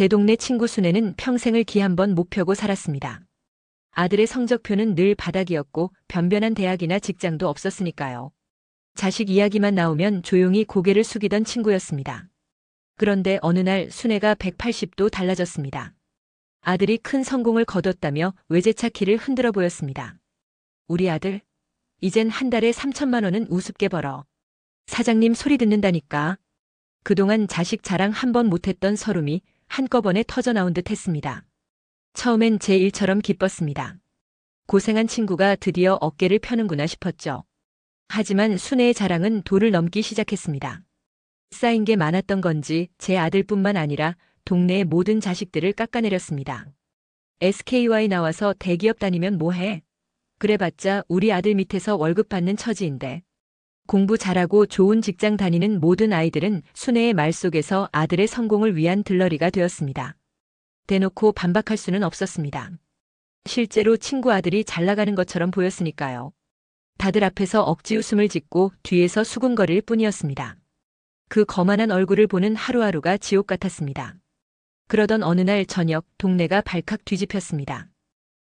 제 동네 친구 순애는 평생을 기 한 번 못 펴고 살았습니다. 아들의 성적표는 늘 바닥이었고 변변한 대학이나 직장도 없었으니까요. 자식 이야기만 나오면 조용히 고개를 숙이던 친구였습니다. 그런데 어느 날 순애가 180도 달라졌습니다. 아들이 큰 성공을 거뒀다며 외제차 키를 흔들어 보였습니다. 우리 아들, 이젠 한 달에 3천만 원은 우습게 벌어. 사장님 소리 듣는다니까. 그동안 자식 자랑 한 번 못했던 서름이 한꺼번에 터져 나온 듯 했습니다. 처음엔 제 일처럼 기뻤습니다. 고생한 친구가 드디어 어깨를 펴는구나 싶었죠. 하지만 순애의 자랑은 도를 넘기 시작했습니다. 쌓인 게 많았던 건지 제 아들뿐만 아니라 동네의 모든 자식들을 깎아내렸습니다. SKY 나와서 대기업 다니면 뭐해? 그래봤자 우리 아들 밑에서 월급 받는 처지인데. 공부 잘하고 좋은 직장 다니는 모든 아이들은 순애의 말 속에서 아들의 성공을 위한 들러리가 되었습니다. 대놓고 반박할 수는 없었습니다. 실제로 친구 아들이 잘 나가는 것처럼 보였으니까요. 다들 앞에서 억지 웃음을 짓고 뒤에서 수군거릴 뿐이었습니다. 그 거만한 얼굴을 보는 하루하루가 지옥 같았습니다. 그러던 어느 날 저녁 동네가 발칵 뒤집혔습니다.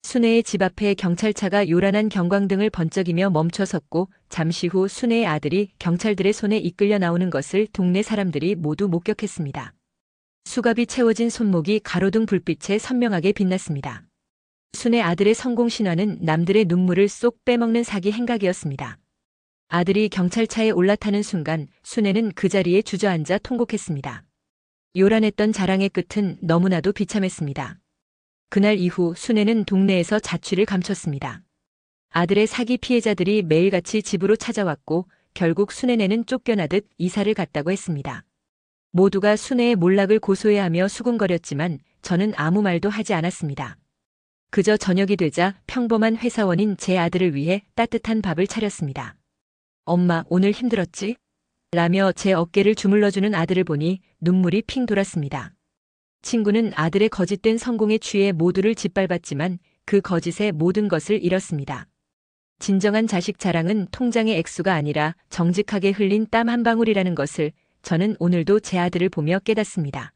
순애의 집 앞에 경찰차가 요란한 경광등을 번쩍이며 멈춰섰고 잠시 후 순애의 아들이 경찰들의 손에 이끌려 나오는 것을 동네 사람들이 모두 목격했습니다. 수갑이 채워진 손목이 가로등 불빛에 선명하게 빛났습니다. 순애 아들의 성공 신화는 남들의 눈물을 쏙 빼먹는 사기 행각이었습니다. 아들이 경찰차에 올라타는 순간 순애는 그 자리에 주저앉아 통곡했습니다. 요란했던 자랑의 끝은 너무나도 비참했습니다. 그날 이후 순애는 동네에서 자취를 감췄습니다. 아들의 사기 피해자들이 매일같이 집으로 찾아왔고 결국 순애네는 쫓겨나듯 이사를 갔다고 했습니다. 모두가 순애의 몰락을 고소해야 하며 수군거렸지만 저는 아무 말도 하지 않았습니다. 그저 저녁이 되자 평범한 회사원인 제 아들을 위해 따뜻한 밥을 차렸습니다. 엄마, 오늘 힘들었지? 라며 제 어깨를 주물러주는 아들을 보니 눈물이 핑 돌았습니다. 친구는 아들의 거짓된 성공에 취해 모두를 짓밟았지만 그 거짓의 모든 것을 잃었습니다. 진정한 자식 자랑은 통장의 액수가 아니라 정직하게 흘린 땀 한 방울이라는 것을 저는 오늘도 제 아들을 보며 깨닫습니다.